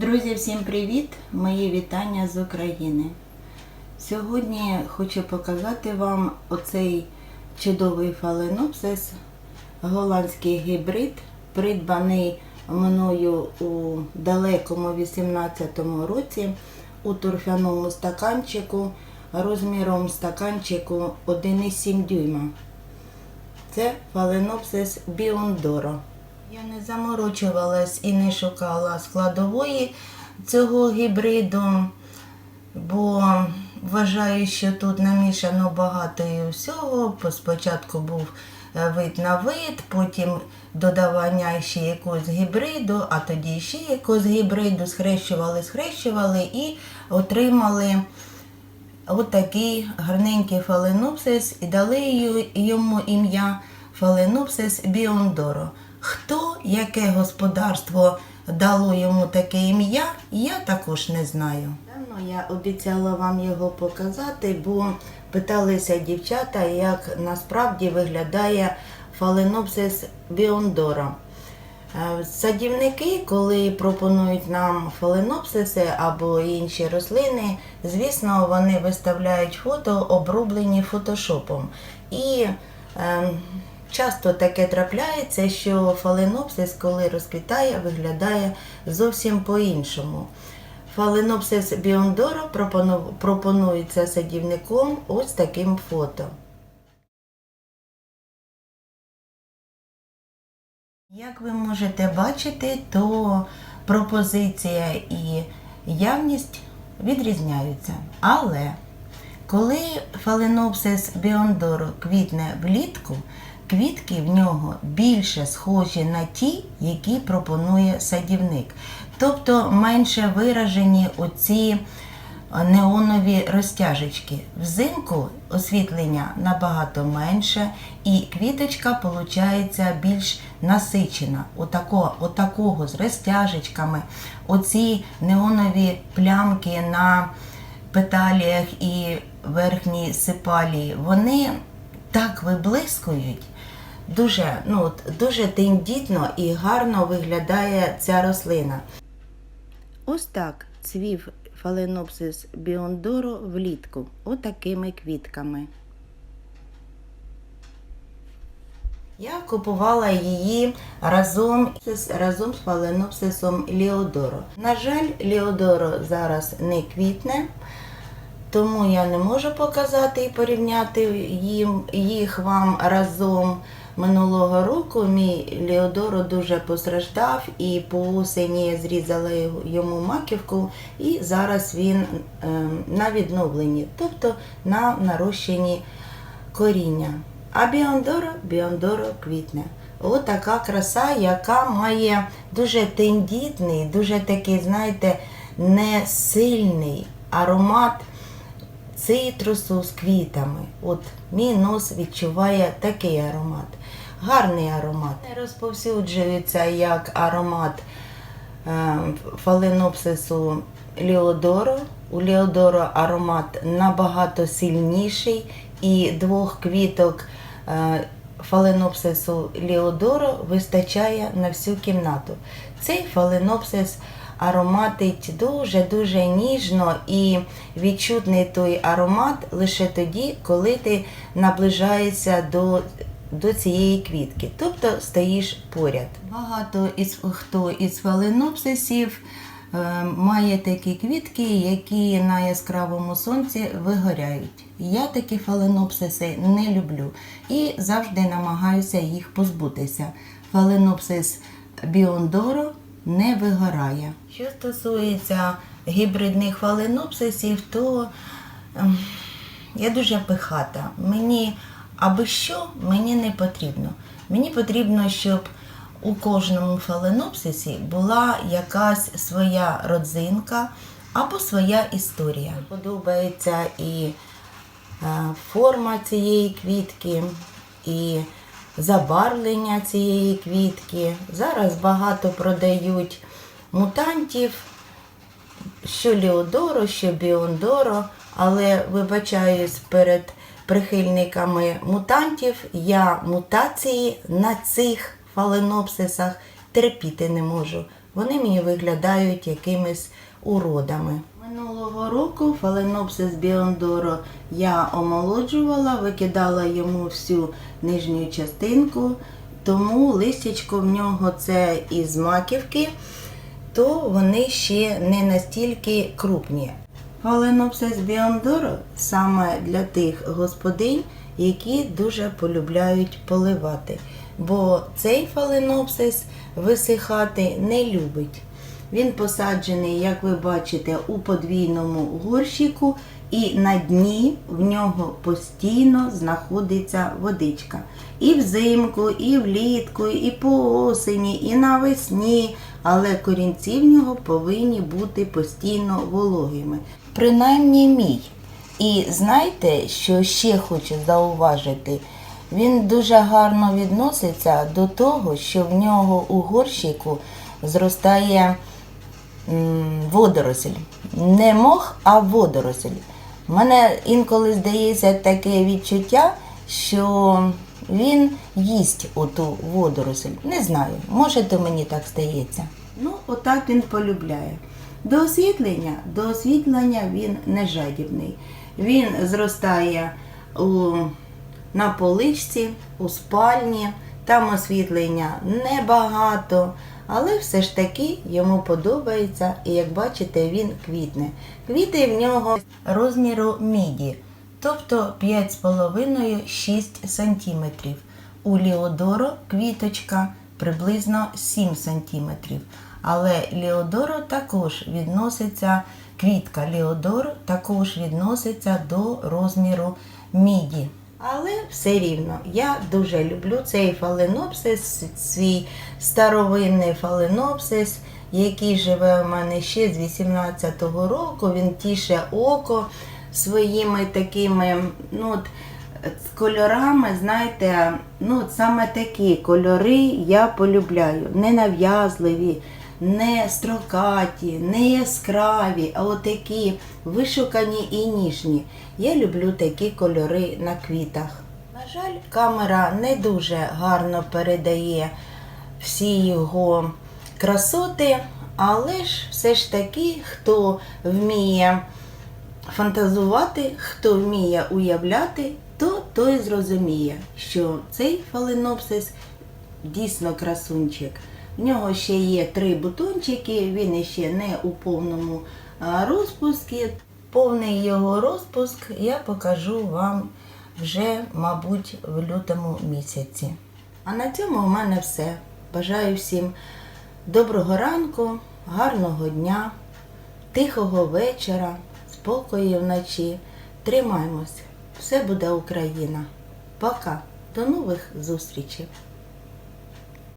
Друзі, всім привіт! Мої вітання з України. Сьогодні хочу показати вам оцей чудовий фаленопсис, голландський гібрид, придбаний мною у далекому 18-му році у торфяному стаканчику розміром стаканчику 1,7 дюйма. Це фаленопсис біондоро. Я не заморочувалась і не шукала складової цього гібриду, бо вважаю, що тут намішано багато і всього. Спочатку був е, вид на вид, потім додавання ще якогось гібриду, а тоді ще якогось гібриду, схрещували, схрещували і отримали отакий гарненький фаленопсис і дали йому ім'я фаленопсис біондоро. Хто, яке господарство дало йому таке ім'я, я також не знаю. Я обіцяла вам його показати, бо питалися дівчата, як насправді виглядає фаленопсис біондоро. Е, Садівники, коли пропонують нам фаленопсиси або інші рослини, звісно, вони виставляють фото, оброблені фотошопом. І е, часто таке трапляється, що фаленопсис, коли розквітає, виглядає зовсім по-іншому. Фаленопсис біондоро пропонується садівником ось таким фото. Як ви можете бачити, то пропозиція і явність відрізняються. Але коли фаленопсис біондоро квітне влітку, квітки в нього більше схожі на ті, які пропонує садівник. Тобто менше виражені оці неонові розтяжечки. Взимку освітлення набагато менше, і квіточка виходить більш насичена. Отако, отакого з розтяжечками. Оці неонові плямки на петаліях і верхній сипалії, вони так виблискують. Дуже, ну, дуже тендітно і гарно виглядає ця рослина. Ось так цвів фаленопсис біондоро влітку, отакими квітками. Я купувала її разом, разом з фаленопсисом Ліодоро. На жаль, Ліодоро зараз не квітне, тому я не можу показати і порівняти їм, їх вам разом. Минулого року мій Леодоро дуже постраждав і по осені я зрізала йому маківку, і зараз він е, на відновленні, тобто на нарощенні коріння. А біондоро, біондоро квітне. От краса, яка має дуже тендітний, дуже такий, знаєте, не сильний аромат цитрусу з квітами. От мій нос відчуває такий аромат. Гарний аромат. Розповсюджується як аромат е, фаленопсису Леодоро. У Леодоро аромат набагато сильніший і двох квіток е, фаленопсису Леодоро вистачає на всю кімнату. Цей фаленопсис ароматить дуже-дуже ніжно і відчутний той аромат лише тоді, коли ти наближаєшся до, до цієї квітки, тобто стоїш поряд. Багато із хто із фаленопсисів е, має такі квітки, які на яскравому сонці вигоряють. Я такі фаленопсиси не люблю і завжди намагаюся їх позбутися. Фаленопсис біондоро не вигорає. Що стосується гібридних фаленопсисів, то ем, я дуже пихата. Мені аби що мені не потрібно. Мені потрібно, щоб у кожному фаленопсисі була якась своя родзинка або своя історія. Подобається і е, форма цієї квітки, і забарвлення цієї квітки. Зараз багато продають мутантів, що Леодоро, що Біондоро, але вибачаюсь перед прихильниками мутантів, я мутації на цих фаленопсисах терпіти не можу. вони мені виглядають якимись уродами. Минулого року фаленопсис біондоро я омолоджувала, викидала йому всю нижню частинку, тому листячко в нього це із маківки, то вони ще не настільки крупні. Фаленопсис біондоро саме для тих господинь, які дуже полюбляють поливати, бо цей фаленопсис висихати не любить. Він посаджений, як ви бачите, у подвійному горщику, і на дні в нього постійно знаходиться водичка. І взимку, і влітку, і по осені, і навесні, але корінці в нього повинні бути постійно вологими. Принаймні мій. І знаєте, що ще хочу зауважити? Він дуже гарно відноситься до того, що в нього у горщику зростає водоросль. Не мох, а водоросль. У мене інколи здається таке відчуття, що він їсть оту водоросль. Не знаю, може то мені так здається. Ну, отак він полюбляє. До освітлення, до освітлення він не жадібний. Він зростає у, на поличці, у спальні, там освітлення небагато, але все ж таки йому подобається, і як бачите, він квітне. Квіти в нього розміру міді, тобто 5,5-6 см. У Ліодоро квіточка приблизно 7 см. Але Ліодоро також відноситься, квітка Ліодоро також відноситься до розміру міді. Але все рівно, я дуже люблю цей фаленопсис, свій старовинний фаленопсис, який живе у мене ще з 18-го року. Він тіше око своїми такими, ну, от, кольорами, знаєте, ну, от саме такі кольори я полюбляю. Ненав'язливі, не строкаті, не яскраві, а отакі вишукані і ніжні. Я люблю такі кольори на квітах. На жаль, камера не дуже гарно передає всі його красоти, але ж все ж таки, хто вміє фантазувати, хто вміє уявляти, то той зрозуміє, що цей фаленопсис дійсно красунчик. В нього ще є три бутончики, він ще не у повному розпуску. Повний його розпуск я покажу вам вже, мабуть, в лютому місяці. А на цьому у мене все. Бажаю всім доброго ранку, гарного дня, тихого вечора, спокою вночі. Тримаймось! Все буде Україна. Пока. До нових зустрічей!